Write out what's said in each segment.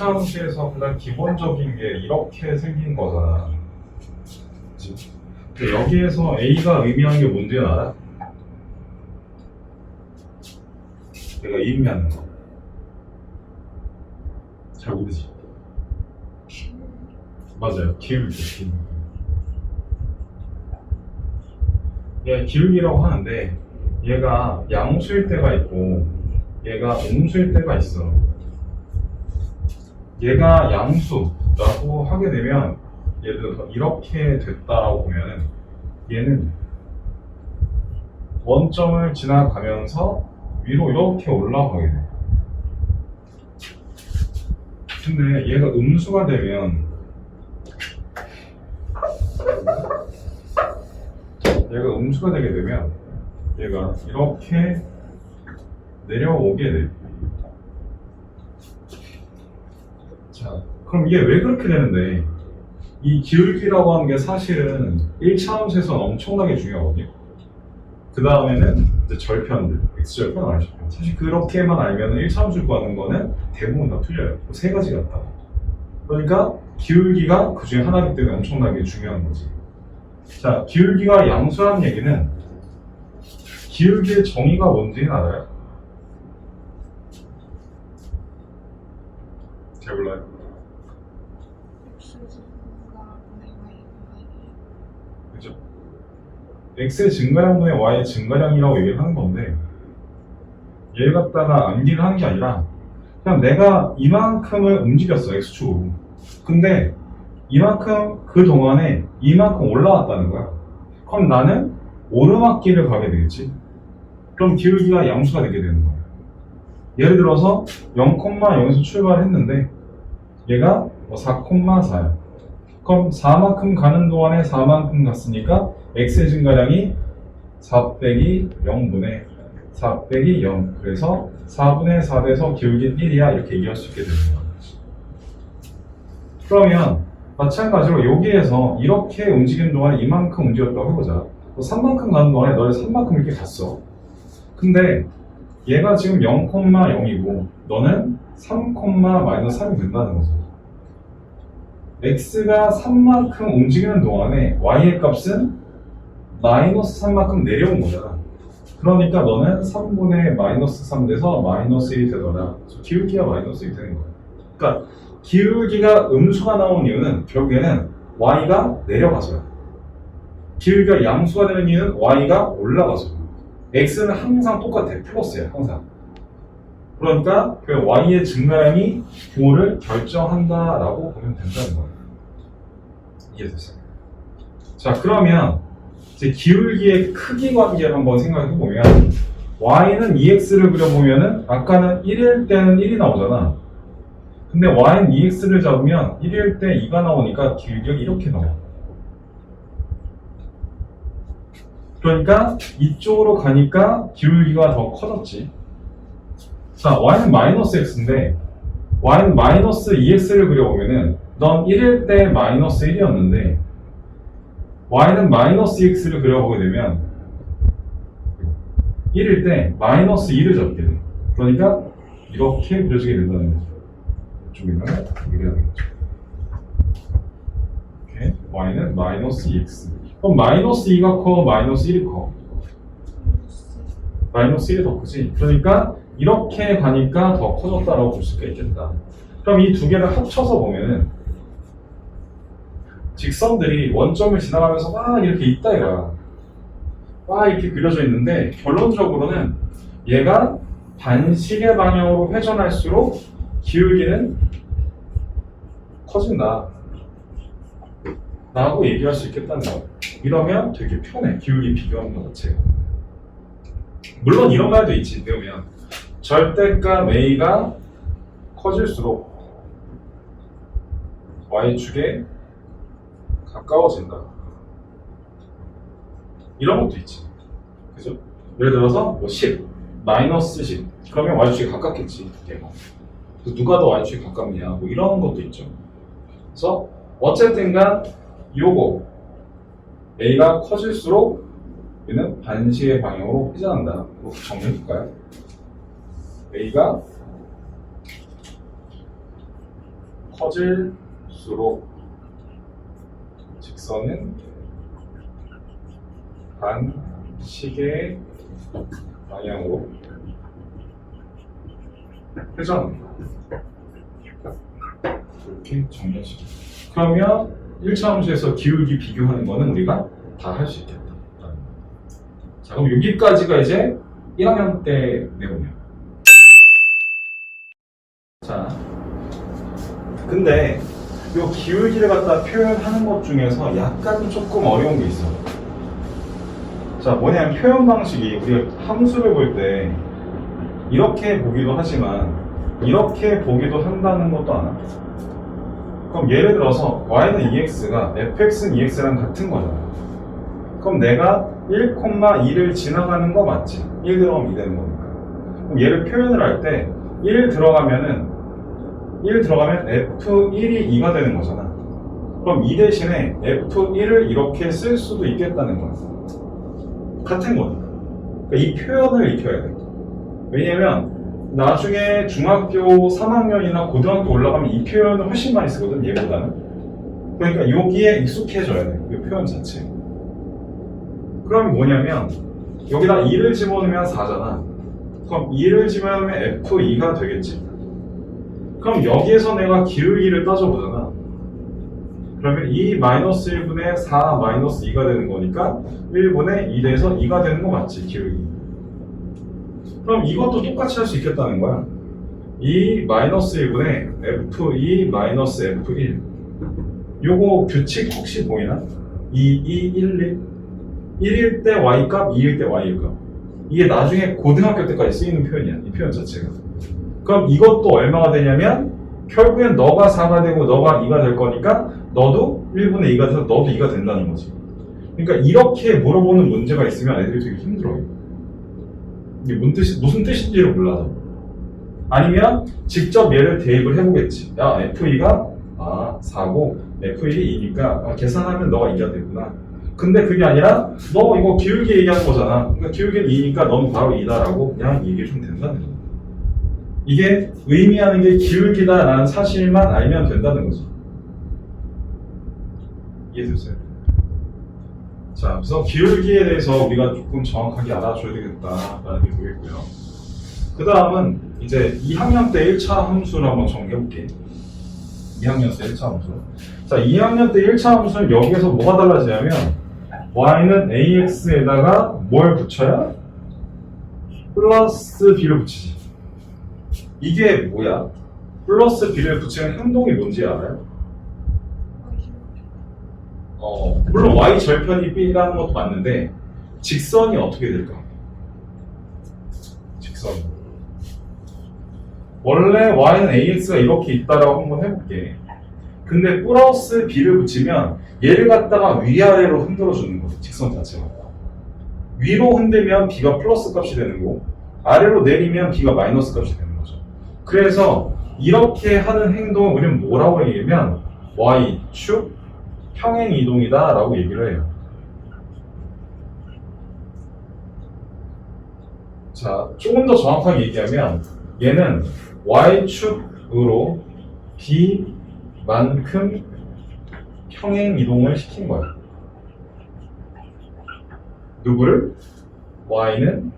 일단 1차 함수에서 가장 기본적인 게 이렇게 생긴 거잖아. 그치? 근데 여기에서 A가 의미하는 게 뭔지 알아? 내가 의미하는 거. 잘 모르지? 맞아요. 기울기, 기울기. 얘 기울기라고 하는데 얘가 양수일 때가 있고 얘가 음수일 때가 있어. 얘가 양수라고 하게 되면 예를 들어서 이렇게 됐다라고 보면은 얘는 원점을 지나가면서 위로 이렇게 올라가게 돼. 근데 얘가 음수가 되면 얘가 음수가 되게 되면 얘가 이렇게 내려오게 돼. 자, 그럼 이게 왜 그렇게 되는데? 이 기울기라고 하는 게 사실은 1차 함수에서는 엄청나게 중요하거든요. 그 다음에는 이제 절편들, x절편, y절편. 사실 그렇게만 알면 1차 함수 구하는 거는 대부분 다 틀려요. 그세 가지가 다. 그러니까 기울기가 그 중에 하나이기 때문에 엄청나게 중요한 거지. 자, 기울기가 양수라는 얘기는 기울기의 정의가 뭔지는 알아요? 잘 몰라요. 그죠? X의 증가량분의 y의 증가량이라고 얘기를 하는 건데 얘를 갖다가 암기를 하는 게 아니라 그냥 내가 이만큼을 움직였어 x축으로. 근데 이만큼 그 동안에 이만큼 올라왔다는 거야. 그럼 나는 오르막길을 가게 되겠지? 그럼 기울기가 양수가 되게 되는 거야. 예를 들어서 0,0에서 출발했는데 얘가 뭐 4,4야. 그럼 4만큼 가는 동안에 4만큼 갔으니까 x의 증가량이 4 빼기 0분의 4 빼기 0 그래서 4분의 4 돼서 기울기 1이야. 이렇게 얘기할 수 있게 거야. 그러면 마찬가지로 여기에서 이렇게 움직이는 동안에 이만큼 움직였다고 해보자. 3만큼 가는 동안에 너를 3만큼 이렇게 갔어. 근데 얘가 지금 0,0이고 너는 3, 마이너스 3이 된다는 거죠 x가 3만큼 움직이는 동안에 y의 값은 마이너스 3만큼 내려온 거잖아. 그러니까 너는 3분의 마이너스 3 돼서 마이너스 1이 되더라. 기울기가 마이너스 1이 되는 거야. 그러니까 기울기가 음수가 나온 이유는 결국에는 y가 내려가서야. 기울기가 양수가 되는 이유는 y가 올라가서. x는 항상 똑같아. 플러스야, 항상. 그러니까 그 y의 증가량이 5를 결정한다라고 보면 된다는 거예요. 이해됐어요? 자, 그러면 이제 기울기의 크기 관계를 한번 생각해 보면 y는 2x를 그려보면은 아까는 1일 때는 1이 나오잖아. 근데 y는 2x를 잡으면 1일 때 2가 나오니까 기울기가 이렇게 나와. 그러니까 이쪽으로 가니까 기울기가 더 커졌지. 자, y는 마이너스 x인데 y는 마이너스 2x를 그려보면은 넌 1일 때 마이너스 1이었는데 y는 마이너스 x를 그려보게 되면 1일 때 마이너스 2를 잡게 돼. 그러니까 이렇게 그려지게 된다는 거죠. 이쪽에는 이렇게 되겠죠. 이렇게 y는 마이너스 2x. 그럼 마이너스 2가 커, 마이너스 1이 커. 마이너스 1이 더 크지. 그러니까 이렇게 가니까 더 커졌다라고 볼 수가 있겠다. 그럼 이 두 개를 합쳐서 보면은 직선들이 원점을 지나가면서 막 이렇게 있다 이거야. 막 이렇게 그려져 있는데 결론적으로는 얘가 반시계 방향으로 회전할수록 기울기는 커진다. 라고 얘기할 수 있겠다는 거야. 이러면 되게 편해. 기울기 비교하는 것 자체가. 물론 이런 말도 있지. 배우면 절대값 a가 커질수록 y축에 가까워진다. 이런 것도 있지. 그죠? 예를 들어서 뭐 10, 마이너스 10. 그러면 y축에 가깝겠지. 얘가. 그래서 누가 더 y축에 가깝냐. 뭐 이런 것도 있죠. 그래서 어쨌든 간 요거 a가 커질수록 얘는 반시의 방향으로 회전한다. 뭐 정리해볼까요? a가 커질수록 직선은 반 시계 방향으로 회전합니다. 이렇게 정리하시죠. 그러면 1차 함수에서 기울기 비교하는 거는 우리가 다 할 수 있겠다. 자, 그럼 여기까지가 이제 1학년 때 내용이에요. 자, 근데 요 기울기를 갖다 표현하는 것 중에서 약간 조금 어려운 게 있어. 자, 뭐냐면 표현 방식이 우리가 함수를 볼 때 이렇게 보기도 하지만 이렇게 보기도 한다는 것도 아나? 그럼 예를 들어서 y는 2x가 fx는 2x랑 같은 거잖아. 그럼 내가 1,2를 지나가는 거 맞지? 1 들어가면 2 되는 거니까. 그럼 얘를 표현을 할 때 1 들어가면은 1 들어가면 f1이 2가 되는 거잖아. 그럼 2 대신에 f1을 이렇게 쓸 수도 있겠다는 거야. 같은 거니까. 그러니까 이 표현을 익혀야 돼. 왜냐면 나중에 중학교 3학년이나 고등학교 올라가면 이 표현을 훨씬 많이 쓰거든, 얘보다는. 그러니까 여기에 익숙해져야 돼, 이 표현 자체. 그럼 뭐냐면, 여기다 2를 집어넣으면 4잖아. 그럼 2를 집어넣으면 F2가 되겠지. 그럼 여기에서 내가 기울기를 따져보잖아. 그러면 2 마이너스 1분의 4 마이너스 2가 되는 거니까 1분의 2 돼서 2가 되는 거 맞지, 기울기. 그럼 이것도 똑같이 할 수 있겠다는 거야. 2 마이너스 1분의 F2 마이너스 F1. 요거 규칙 혹시 보이나? 2, 2, 1, 1. 1일 때 Y값, 2일 때 Y값. 이게 나중에 고등학교 때까지 쓰이는 표현이야. 이 표현 자체가. 그럼 이것도 얼마가 되냐면 결국엔 너가 4가 되고 너가 2가 될 거니까 너도 1분의 2가 돼서 너도 2가 된다는 거지. 그러니까 이렇게 물어보는 문제가 있으면 애들이 되게 힘들어요. 이게 무슨, 뜻이, 무슨 뜻인지를 몰라서. 아니면 직접 얘를 대입을 해보겠지. 야, F2가 아, 4고 F1이 2니까 아, 계산하면 너가 2가 되구나. 근데 그게 아니라 너 이거 기울기 얘기하는 거잖아. 그러니까 기울기는 2니까 넌 바로 2다라고 그냥 얘기해 주면 된다는 거야. 이게 의미하는 게 기울기다라는 사실만 알면 된다는 거지. 이해됐어요? 자, 그래서 기울기에 대해서 우리가 조금 정확하게 알아줘야 되겠다라는 게 보이고요. 그 다음은 이제 2학년 때 1차 함수를 한번 정리해볼게. 2학년 때 1차 함수. 자, 2학년 때 1차 함수는 여기에서 뭐가 달라지냐면 y는 ax에다가 뭘 붙여야? 플러스 b를 붙이지. 이게 뭐야? 플러스 b를 붙이는 행동이 뭔지 알아요? 어, 물론 y 절편이 b라는 것도 맞는데 직선이 어떻게 될까? 직선. 원래 y는 ax가 이렇게 있다라고 한번 해볼게. 근데 플러스 b를 붙이면 얘를 갖다가 위아래로 흔들어 주는 거지 직선 자체가. 위로 흔들면 b가 플러스 값이 되는 거고 아래로 내리면 b가 마이너스 값이 되는 거죠. 그래서 이렇게 하는 행동을 우리는 뭐라고 얘기하면 y축 평행 이동이다 라고 얘기를 해요. 자, 조금 더 정확하게 얘기하면 얘는 y축으로 b만큼 평행 이동을 시킨 거야. 누구를? y는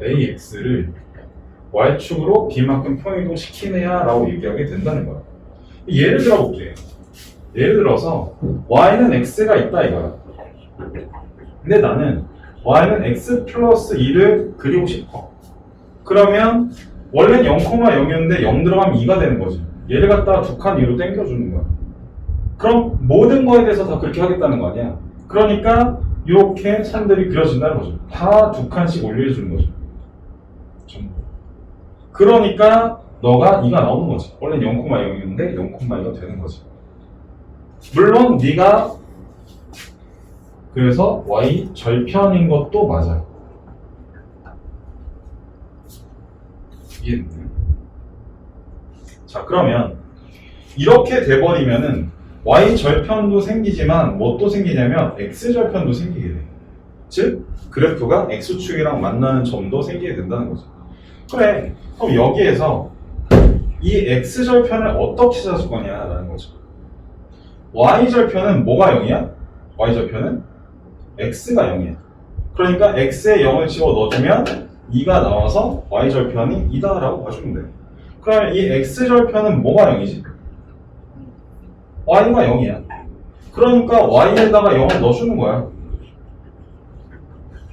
ax를 y축으로 b만큼 평행 이동 시키네야 라고 얘기하게 된다는 거야. 예를 들어 볼게. 예를 들어서 y는 x가 있다 이거야. 근데 나는 y는 x 플러스 2를 그리고 싶어. 그러면 원래는 0,0이었는데 0 들어가면 2가 되는 거지. 얘를 갖다가 두 칸 위로 당겨주는 거야. 그럼 모든 거에 대해서 다 그렇게 하겠다는 거 아니야? 그러니까 이렇게 산들이 그려진다는 거죠. 다 두 칸씩 올려주는 거죠. 그러니까 너가 2가 나오는 거지. 원래는 0,0이었는데 0,2가 되는 거지. 물론 네가 그래서 y 절편인 것도 맞아요. 이해됐나요? 자 그러면 이렇게 돼버리면은 y 절편도 생기지만 뭐또 생기냐면 x 절편도 생기게 돼. 즉 그래프가 x축이랑 만나는 점도 생기게 된다는 거죠. 그래. 그럼 여기에서 이 x절편을 어떻게 찾을 거냐라는 거죠. y절편은 뭐가 0이야? y절편은 x가 0이야. 그러니까 x에 0을 집어 넣어주면 2가 나와서 y절편이 2다라고 봐주면 돼. 그러면 이 x절편은 뭐가 0이지? y가 0이야. 그러니까 y에다가 0을 넣어주는 거야.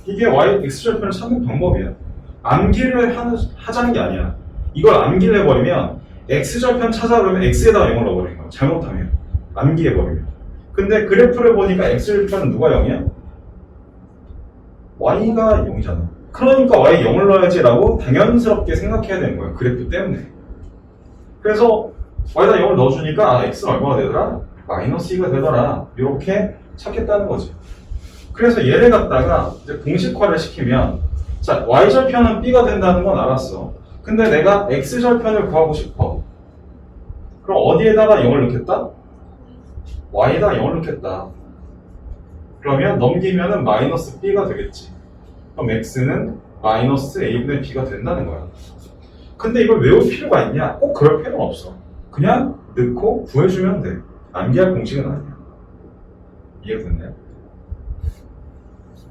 이게 y x절편을 찾는 방법이야. 암기를 하는, 하자는 게 아니야. 이걸 암기를 해버리면 x절편 찾아 그러면 x에다가 0을 넣어버리는 거야. 잘못하면. 암기해버리면. 근데 그래프를 보니까 x절편은 누가 0이야? y가 0이잖아. 그러니까 y 0을 넣어야지라고 당연스럽게 생각해야 되는 거야. 그래프 때문에. 그래서 y에다 0을 넣어주니까 아, x는 얼마가 되더라? 마이너스 2가 되더라. 이렇게 찾겠다는 거지. 그래서 얘를 갖다가 이제 공식화를 시키면 자 y절편은 b가 된다는 건 알았어. 근데 내가 x절편을 구하고 싶어. 그럼 어디에다가 0을 넣겠다? y에다 0을 넣겠다. 그러면 넘기면은 마이너스 b가 되겠지. 그럼 x는 마이너스 a분의 b가 된다는 거야. 근데 이걸 외울 필요가 있냐? 꼭 그럴 필요는 없어. 그냥 넣고 구해주면 돼. 암기할 공식은 아니야. 이해됐나요?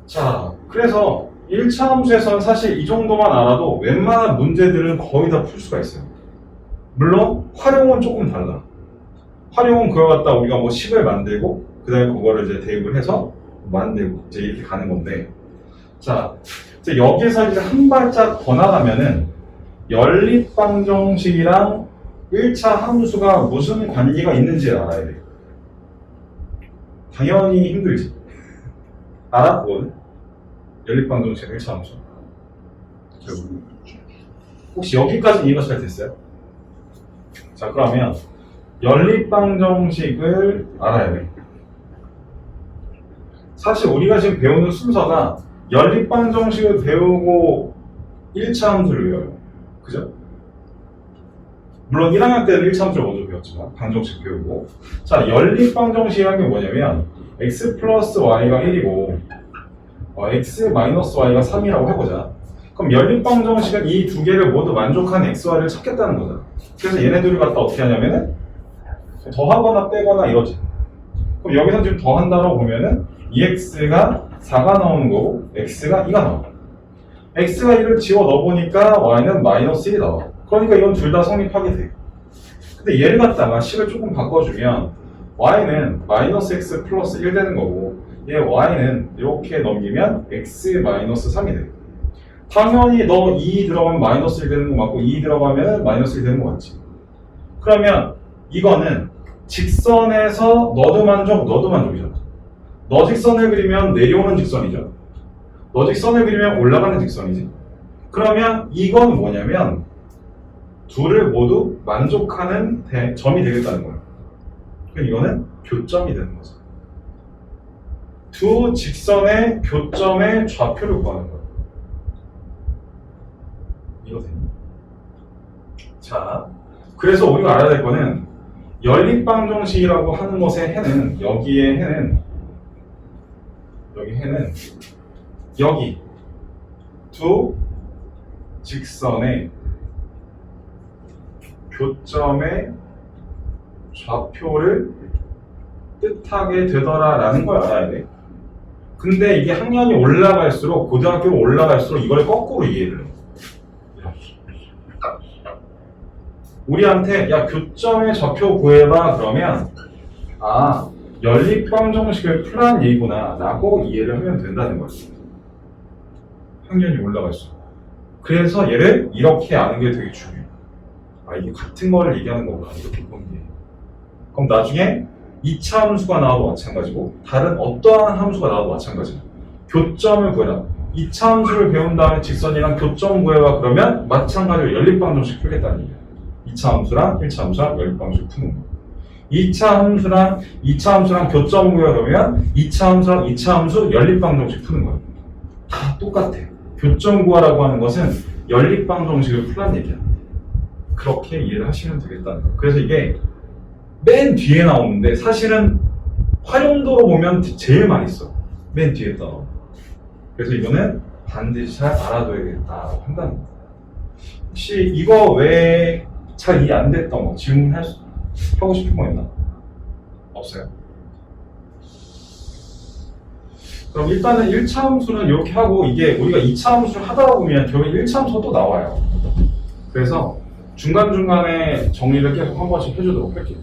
자, 그래서 1차 함수에서는 사실 이 정도만 알아도 웬만한 문제들은 거의 다 풀 수가 있어요. 물론 활용은 조금 달라. 활용은 그거 갖다 우리가 뭐 식을 만들고 그 다음에 그거를 이제 대입을 해서 만들고 이제 이렇게 가는 건데 자 이제 여기서 이제 한 발짝 더 나가면은 연립방정식이랑 1차 함수가 무슨 관계가 있는지를 알아야 돼. 당연히 힘들지. 그거는? 연립방정식 1차 함수. 혹시 여기까지 이해가 잘 됐어요? 자 그러면 연립방정식을 알아야 돼. 사실 우리가 지금 배우는 순서가 연립방정식을 배우고 1차 함수를 외워요. 그죠? 물론 1학년 때는 1차 함수를 먼저 배웠지만 방정식 배우고 자 연립방정식이라는 게 뭐냐면 x 플러스 y가 1이고 어, x 마이너스 y가 3이라고 해보자. 그럼 연립방정식은 이 두 개를 모두 만족하는 x, y를 찾겠다는 거잖아. 그래서 얘네들을 갖다 어떻게 하냐면은 더하거나 빼거나 이러지. 그럼 여기서 지금 더한다라고 보면은 2x가 4가 나오는 거고 x가 2가 나와. x가 1을 지워 넣어보니까 y는 마이너스 1이 나와. 그러니까 이건 둘 다 성립하게 돼. 근데 얘를 갖다가 식을 조금 바꿔주면 y는 마이너스 x 플러스 1 되는 거고 얘 y는 이렇게 넘기면 x 마이너스 3이 돼. 당연히 너 2 들어가면 마이너스 1 되는 거 맞고 2 들어가면 마이너스 1 되는 거 맞지? 그러면 이거는 직선에서 너도 만족, 너도 만족이잖아. 너 직선을 그리면 내려오는 직선이죠. 너 직선을 그리면 올라가는 직선이지. 그러면 이건 뭐냐면 둘을 모두 만족하는 대- 점이 되겠다는 거예요. 그럼 이거는 교점이 되는 거죠. 두 직선의 교점의 좌표를 구하는 거예요. 이거 되니? 자, 그래서 우리가 알아야 될 거는 연립방정식이라고 하는 것의 해는 여기에 해는 여기 해는 여기 두 직선의 교점의 좌표를 뜻하게 되더라라는 걸 알아야 돼. 근데 이게 학년이 올라갈수록 고등학교로 올라갈수록 이걸 거꾸로 이해를 해. 우리한테 야 교점의 좌표 구해봐. 그러면 아 연립방 정식을 풀한 얘기구나. 라고 이해를 하면 된다는 거지. 학년이 올라갈수록. 그래서 얘를 이렇게 아는 게 되게 중요해. 아 이게 같은 걸 얘기하는 거구나. 이렇게 보는 게. 그럼 나중에 2차 함수가 나와도 마찬가지고 다른 어떠한 함수가 나와도 마찬가지야 교점을 구해라 2차 함수를 배운 다음에 직선이랑 교점 구해봐 그러면 마찬가지로 연립방정식 풀겠다는 얘기야 2차 함수랑 1차 함수랑 연립방식 푸는 거. 2차 함수랑 2차 함수랑 교점 구해 그러면 2차 함수랑 2차 함수 연립방정식 푸는 거야. 다 똑같아. 교점 구하라고 하는 것은 연립방정식을 풀란 얘기야. 그렇게 이해를 하시면 되겠다는 거야. 그래서 이게 맨 뒤에 나오는데 사실은 활용도로 보면 제일 많이 써. 맨 뒤에 떠. 그래서 이거는 반드시 잘 알아둬야겠다고 거야. 혹시 이거 왜잘 이해 안 됐던 거 질문할 수 하고 싶은 거 있나? 없어요. 그럼 일단은 1차 함수는 이렇게 하고 이게 우리가 2차 함수를 하다 보면 결국 1차 함수가 또 나와요. 그래서 중간중간에 정리를 계속 한 번씩 해주도록 할게요.